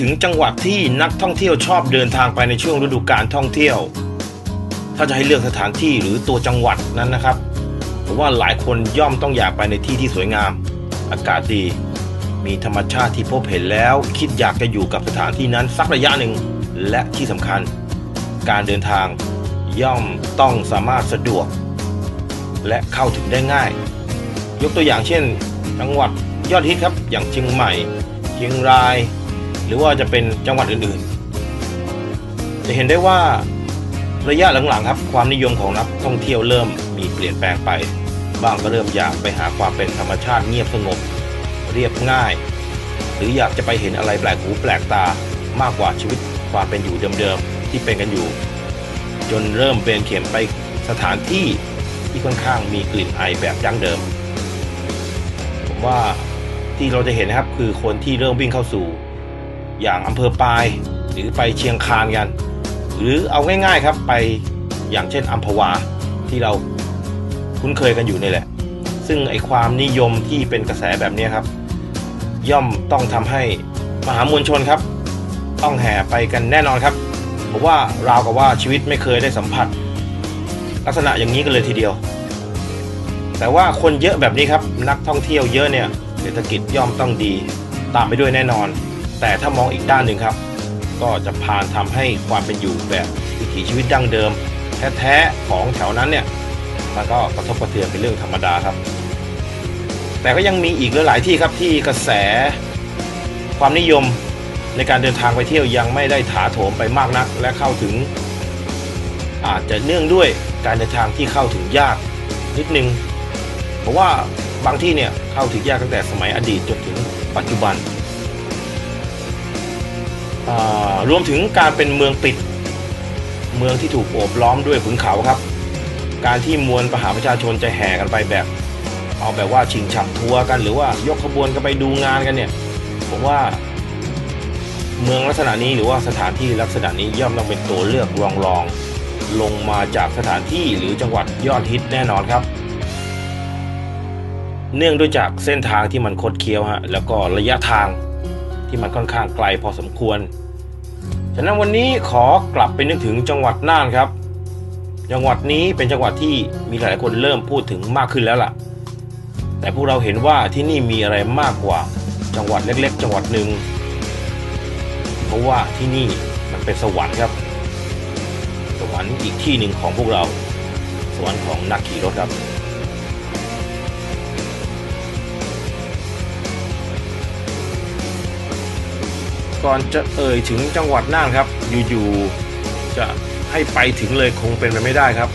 ถึงจังหวัดที่นักท่องเที่ยวชอบเดินทางไปในช่วงฤดูกาลท่องเที่ยว ถ้าจะให้เลือกสถานที่หรือตัวจังหวัดนั้นนะครับผมว่าหลายคนย่อมต้องอยากไปในที่ที่สวยงาม อากาศดี มีธรรมชาติที่พบเห็นแล้ว คิดอยากจะอยู่กับสถานที่นั้นสักระยะหนึ่งและที่สำคัญ การเดินทางย่อมต้องสามารถสะดวก และเข้าถึงได้ง่าย ยกตัวอย่างเช่น จังหวัดยอดฮิตครับ อย่างเชียงใหม่ เชียงราย หรือว่าจะเป็นจังหวัดอื่นๆ จะเห็นได้ว่าระยะหลังๆครับ ความนิยมของนักท่องเที่ยวเริ่มมีเปลี่ยนแปลงไป บางก็เริ่มอยากไปหาความเป็นธรรมชาติเงียบสงบ เรียบง่าย หรืออยากจะไปเห็นอะไรแปลกหูแปลกตามากกว่าชีวิตความเป็นอยู่เดิมๆที่เป็นกันอยู่ จนเริ่มเป็นเข็มไปสถานที่ที่ค่อนข้างมีกลิ่นไอแบบดั้งเดิม ผมว่าที่เราจะเห็นนะครับคือคนที่เริ่มวิ่งเข้าสู่ อย่างอำเภอปาย หรือไปเชียงคานกัน หรือเอาง่ายๆครับไปอย่างเช่นอัมพวาที่เราคุ้นเคยกันอยู่นี่แหละ ซึ่งไอความนิยมที่เป็นกระแสแบบนี้ครับ ย่อมต้องทำให้มหามวลชนครับ ต้องแห่ไปกันแน่นอนครับผมว่าราวกับว่าชีวิตไม่เคยได้สัมผัส ลักษณะอย่างนี้กันเลยทีเดียว แต่ว่าคนเยอะแบบนี้ครับ นักท่องเที่ยวเยอะเนี่ยเศรษฐกิจย่อมต้องดี ตามไปด้วยแน่นอน แต่ถ้ามองอีกด้านหนึ่งครับ ก็จะพานทำให้ความเป็นอยู่แบบวิถีชีวิตดั้งเดิม แท้ๆของแถวนั้นเนี่ยมันก็กระทบกระเทือนเป็นเรื่องธรรมดาครับ แต่ก็ยังมีอีกหลายๆที่ครับที่กระแสความนิยมในการเดินทางไปเที่ยวยังไม่ได้ถาโถมไปมากนัก และเข้าถึง อาจจะเนื่องด้วยการเดินทางที่เข้าถึงยากนิดนึงเพราะว่าบางที่เนี่ยเข้าถึงยากตั้งแต่สมัยอดีตจนถึงปัจจุบัน รวมถึงการเป็นเมืองปิด เมืองที่ถูกโอบล้อมด้วยขุนเขาครับ การที่มวลมหาประชาชนจะแห่กันไปแบบ เอาแบบว่าชิงฉับทัวร์กันหรือว่ายกขบวนกันไปดูงานกันเนี่ย ผมว่า เมืองลักษณะนี้หรือว่าสถานที่ลักษณะนี้ย่อมต้องเป็นตัวเลือกรองรองลงมาจากสถานที่หรือจังหวัดยอดฮิตแน่นอนครับ เนื่องด้วยจากเส้นทางที่มันคดเคี้ยวฮะแล้วก็ระยะทาง ที่มันค่อนข้างไกลพอสมควร ฉะนั้นวันนี้ขอกลับไปนึกถึงจังหวัดน่านครับ จังหวัดนี้เป็นจังหวัดที่มีหลายคนเริ่มพูดถึงมากขึ้นแล้วล่ะ แต่พวกเราเห็นว่าที่นี่มีอะไรมากกว่าจังหวัดเล็ก ๆ จังหวัดหนึ่งเพราะว่าที่นี่มันเป็นสวรรค์ครับ สวรรค์อีกที่หนึ่งของพวกเรา สวรรค์ของนักขี่รถครับ ก่อนจะเอ่ยถึงจังหวัดน่านครับ อยู่ๆจะให้ไปถึงเลยคงเป็นไปไม่ได้ครับ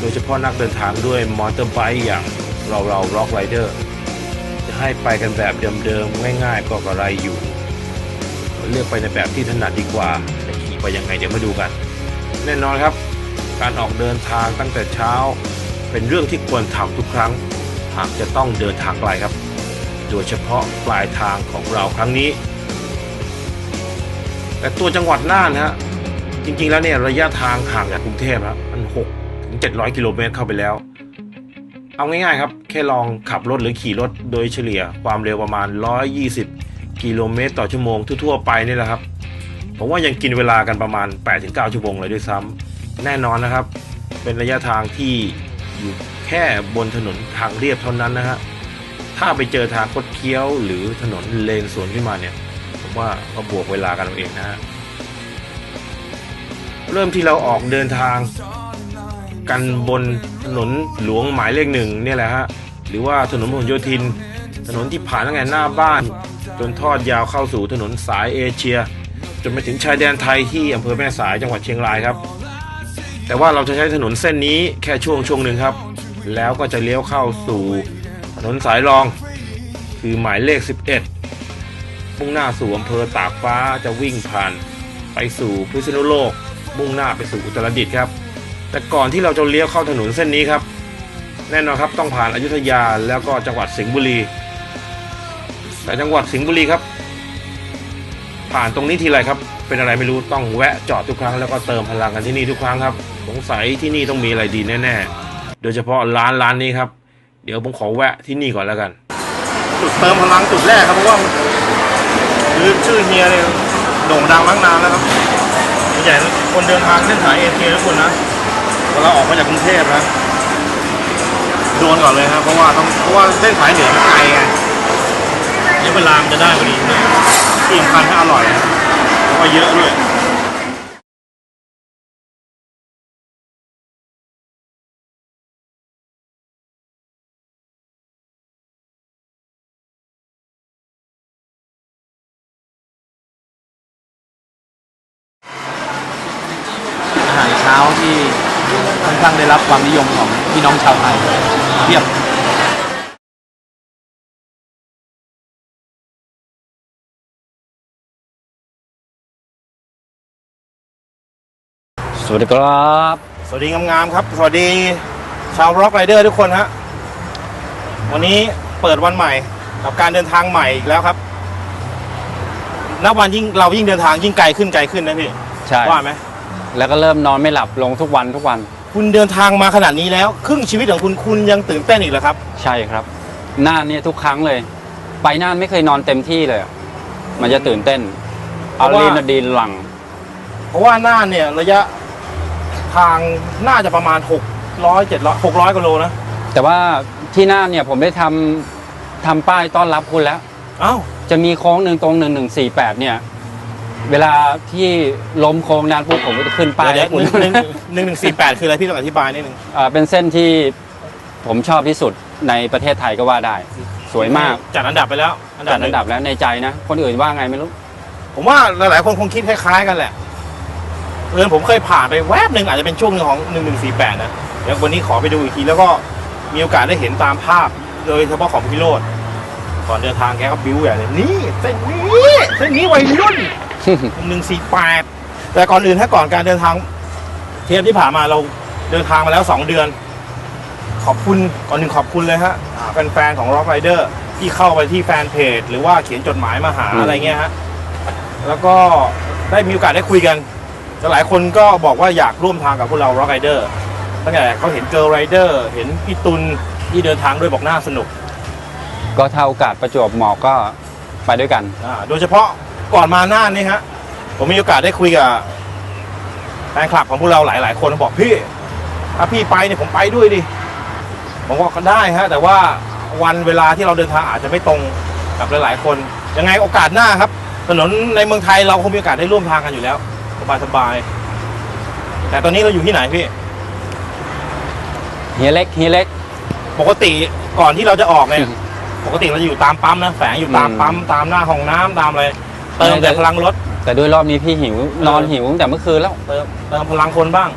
โดยเฉพาะนักเดินทางด้วยมอเตอร์ไบค์อย่างเราเราร็อกไรเดอร์จะให้ไปกันแบบเดิมๆง่ายๆก็กระไรอยู่ เลือกไปในแบบที่ถนัดดีกว่าจะขี่ไปยังไงเดี๋ยวมาดูกัน แน่นอนครับ การออกเดินทางตั้งแต่เช้า เป็นเรื่องที่ควรทำทุกครั้ง หากจะต้องเดินทางไกลครับ โดยเฉพาะปลายทางของเราครั้งนี้ แต่ตัวจังหวัดน่านฮะจริงๆแล้วเนี่ยระยะทางห่างจากกรุงเทพครับมันหกถึงเจ็ดร้อยกิโลเมตรเข้าไปแล้ว เอาง่ายๆครับ แค่ลองขับรถหรือขี่รถโดยเฉลี่ยความเร็วประมาณ 120 กิโลเมตรต่อชั่วโมงทั่วๆไปนี่แหละครับ ผมว่ายังกินเวลากันประมาณ 8-9 ชั่วโมงเลยด้วยซ้ำแน่นอนนะครับ เป็นระยะทางที่อยู่แค่บนถนนทางเรียบเท่านั้นนะฮะถ้าไปเจอทางคดเคี้ยวหรือถนนเลนสวนขึ้นมาเนี่ย ว่าก็บวกเวลากันเอาเองนะฮะเริ่มที่เราออกเดินทางกันบนถนนหลวงหมายเลขหนึ่งเนี่ยแหละฮะหรือว่าถนนพหลโยธิน ถนนที่ผ่านตั้งแต่หน้าบ้าน จนทอดยาวเข้าสู่ถนนสายเอเชีย จนไปถึงชายแดนไทยที่อำเภอแม่สายจังหวัดเชียงรายครับ แต่ว่าเราจะใช้ถนนเส้นนี้แค่ช่วงช่วงหนึ่งครับ แล้วก็จะเลี้ยวเข้าสู่ถนนสายรอง คือหมายเลข 11 มุ่งหน้าสู่อำเภอตากฟ้าจะวิ่งผ่าน ไปสู่พิษณุโลก มุ่งหน้าไปสู่อุตรดิตถ์ครับ แต่ก่อนที่เราจะเลี้ยวเข้าถนนเส้นนี้ครับ แน่นอนครับต้องผ่านอายุธยาแล้วก็จังหวัดสิงห์บุรี แต่จังหวัดสิงห์บุรีครับ ผ่านตรงนี้ทีไรครับ เป็นอะไรไม่รู้ต้องแวะจอดทุกครั้งแล้วก็เติมพลังกันที่นี่ทุกครั้งครับสงสัยที่นี่ต้องมีอะไรดีแน่ๆ โดยเฉพาะร้านร้านนี้ครับ เดี๋ยวผมขอแวะที่นี่ก่อนแล้วกัน จุดเติมพลังจุดแรกครับเพราะว่า ชื่อเฮียเลยโด่งดังมานานแล้วครับใหญ่คนเดินทางเส้นสายเอเชียทุกคนนะเวลาออกมาจากกรุงเทพนะโดนก่อนเลยครับเพราะว่าต้องเพราะว่าเส้นสายเหนือมันไกลไงเนี่ยเวลามันจะได้พอดีนะที่สำคัญให้อร่อยนะแล้วก็เยอะด้วย เช้าที่ค่อนข้างได้รับความนิยมของพี่น้องชาวไทยเทียบสวัสดีครับ สวัสดีงามๆครับ สวัสดีชาวร็อกไรเดอร์ทุกคนฮะ วันนี้เปิดวันใหม่กับการเดินทางใหม่อีกแล้วครับ นับวันยิ่งเรายิ่งเดินทางยิ่งไกลขึ้นไกลขึ้นนะพี่ ใช่ ว่าไหม แล้วก็เริ่มนอนไม่หลับลงทุกวันทุกวันคุณเดินทางมาขนาดนี้แล้ว ครึ่งชีวิตของคุณคุณยังตื่นเต้นอีกเหรอครับ ใช่ครับน่านเนี่ยทุกครั้งเลย ไปน่านไม่เคยนอนเต็มที่เลยอะมันจะตื่นเต้นเพเอาราะว่าลีนาดีนหลัง เพราะว่าน่านเนี่ยระยะทางน่าจะประมาณ 600 700 600กิโลนะแต่ว่าที่น่านเนี่ยผมได้ทำทำป้ายต้อนรับคุณแล้วอ้าวจะมีโค้งหนึ่งตรงหนึ่งหนึ่งสี่แปดเนี่ย เวลาที่ล้มโค้งนานปุ๊บผมก็จะขึ้นป้ายเดี๋ยให้วคุณหนึ่งหนึ่งหนึ่งสี่แปดคืออะไรพี่ต้องอธิบายนิดนึงเอ่อเป็นเส้นที่ผมชอบที่สุดในประเทศไทยก็ว่าได้ สวยมากจัดอันดับไปแล้วจัดหนึ่อังนดับแล้วในใจนะ คนอื่นว่าไงไม่รู้ ผมว่าหลายๆคนคงคิดคล้ายๆกันแหละเออผมเคยผ่านไปแวบหนึ่งอาจจะเป็นช่วงหนึ่งของหนึ่งหนึ่งสี่แปดนะเดี๋ยววันนี้ขอไปดูอีกทีแล้วก็มีโอกาสได้เห็นตามภาพ โดยเฉพาะของพี่โรดก่อนเดินทางแกก็บิ้วอย่างนี้นี่เส้นนี้เส้นนี้วัยรุ่น หนึ่งสี่แปดแต่ก่อนอื่นถ้าก่อนการเดินทาง เทปที่ผ่านมาเราเดินทางมาแล้วสองเดือน ขอบคุณก่อนหนึ่งขอบคุณเลยฮะอ่าแฟนๆของ Rock Rider ที่เข้าไปที่แฟนเพจ หรือว่าเขียนจดหมายมาหาอืม อะไรเงี้ยฮะแล้วก็ได้มีโอกาสได้คุยกันแต่หลายคนก็บอกว่าอยากร่วมทางกับพวกเรา Rock Rider ตั้งแต่เขาเห็น Girl Rider เห็นพี่ตุลที่เดินทางด้วยบอกน่าสนุก ก็ถ้าโอกาสประจวบเหมาะก็ไปด้วยกัน อ่าโดยเฉพาะ ก่อนมาหน้านี่ฮะ ผมมีโอกาสได้คุยกับแฟนคลับของพวกเราหลาย ๆ คนบอกพี่ถ้าพี่ไปเนี่ยผมไปด้วยดิผมก็ได้ฮะ แต่ว่าวันเวลาที่เราเดินทางอาจจะไม่ตรงกับหลาย ๆ คน ยังไงโอกาสหน้าครับ ถนนในเมืองไทยเราคงมีโอกาสได้ร่วมทางกันอยู่แล้วสบายๆแต่ตอนนี้เราอยู่ที่ไหนพี่ เฮียเล็กเฮียเล็ก ปกติก่อนที่เราจะออกเนี่ย ปกติเราจะอยู่ตามปั๊มนะแฝงอยู่ตามอืมปั๊มตามหน้าห้องน้ำตามอะไร เติมแต่พลังรถ แต่ด้วยรอบนี้พี่หิวนอนหิวตั้งแต่เมื่อคืนแล้ว เติมเติมพลังคนบ้าง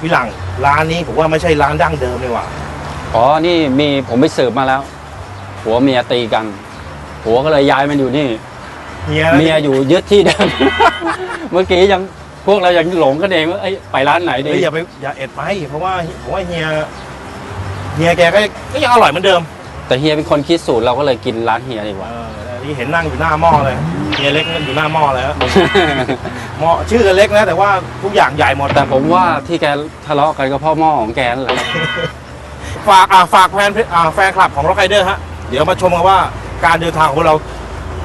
พี่หลังร้านนี้ผมว่าไม่ใช่ร้านดั้งเดิมเลยว่ะอ๋อ นี่มีผมไปสืบมาแล้วผัวเมียตีกันผัวก็เลยย้ายมันอยู่นี่เฮียเมียอยู่ยึดที่เดิมเมื่อกี้ยังพวกเรายังหลงกันเองว่าเอ้ยไปร้านไหนดีเฮ้ยอย่าไปอย่าเอ็ดไปเพราะว่าผมว่าเฮียเฮียแกก็ก็ยังอร่อยเหมือนเดิม แต่เฮียเป็นคนคิดสูตรเราก็เลยกินร้านเฮียดีกเอว่า อนี่เห็นนั่งอยู่หน้าหม้อเลยเฮียเล็กนั่งอยู่หน้าหม้อเลยฮะหม้อชื่อเล็กนะแต่ว่าทุกอย่างใหญ่หมดแต่ผมว่าที่แกทะเลาะกันก็เพ่อหม้อของแกนั่นแหละฝากอ่าฝากแฟนอ่าแฟนคลับของร็อกไกเดอร์ฮะเดี๋ยวมาชมกันว่าการเดินทางของพวกเรา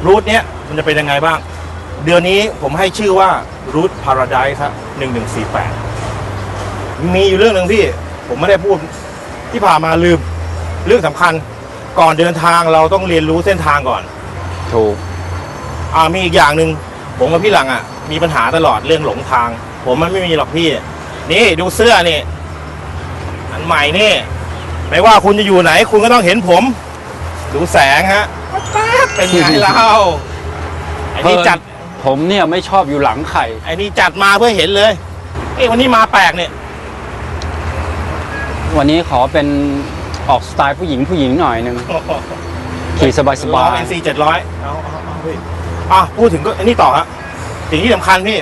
รูทเนี้ยมันจะเป็นยังไงบ้าง เดือนนี้ผมให้ชื่อว่ารูทพาราไดซ์ครับหนึ่งหนึ่งสี่แปดมีอยู่เรื่องหนึ่งพี่ผมไม่ได้พูดที่ผ่านมาลืมเรื่องสำคัญ ก่อนเดินทางเราต้องเรียนรู้เส้นทางก่อน ถูก อ่ามีอีกอย่างหนึ่งผมกับพี่หลังอะ มีปัญหาตลอดเรื่องหลงทาง ผมมันไม่มีหรอกพี่ นี่ดูเสื้อนี่ อันใหม่นี่ ไม่ว่าคุณจะอยู่ไหน คุณก็ต้องเห็นผม ดูแสงฮะเป็นไงเราไอ้นี่จัด ผมเนี่ยไม่ชอบอยู่หลังไข่ ไอ้นี่จัดมาเพื่อเห็นเลย เอ้ยวันนี้มาแปลกเนี่ย วันนี้ขอเป็นออกสไตล์ผู้หญิงผู้หญิงหน่อยหนึง ขี่สบายสบายเอ็นซีเจ็ดร้อยเอาเอาเอาพี่อะพูดถึงก็อันนี้ต่อฮะสิ่งที่สำคัญพี่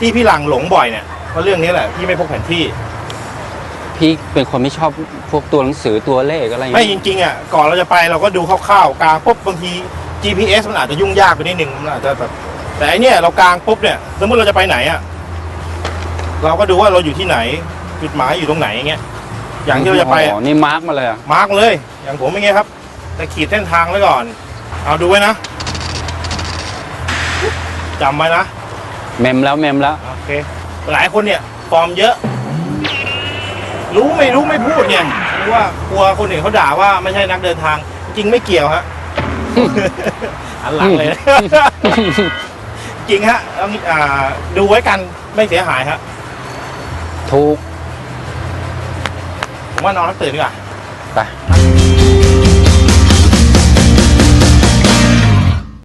ที่พี่หลังหลงบ่อยเนี่ยเพราะเรื่องนี้แหละพี่ไม่พกแผนที่ พี่เป็นคนไม่ชอบพวกตัวหนังสือตัวเลขอะไรอย่างไม่เงี้ยจริงๆอะก่อนเราจะไปเราก็ดูคร่าวๆกลางปุ๊บบางที GPS มันอาจจะยุ่งยากไปนิดนึงมันอาจจะแบบแต่อันเนี่ยเรากลางปุ๊บเนี่ยสมมติเราจะไปไหนอะเราก็ดูว่าเราอยู่ที่ไหน จุดหมายอยู่ตรงไหนอย่างเงี้ยอย่างที่เราจะไปอ๋อนี่มาร์กมาเลยอะมาร์กเลย อย่างผมอย่างเงี้ยครับ จะขีดเส้นทางไว้ก่อน เอาดูไว้นะจจำไว้นะเมมแล้วเมมแล้ว โอเค หลายคนเนี่ยฟอร์มเยอะ รู้ไม่รู้ไม่พูดเนี่ยเพราะว่ากลัวคนอื่นเขาด่าว่าไม่ใช่นักเดินทาง จริงไม่เกี่ยวฮะ อันหลังเลย จริงฮะต้องอ่าดูไว้กันไม่เสียหายฮะ ถูก ผมว่านอนแล้วตื่นดีกว่าไป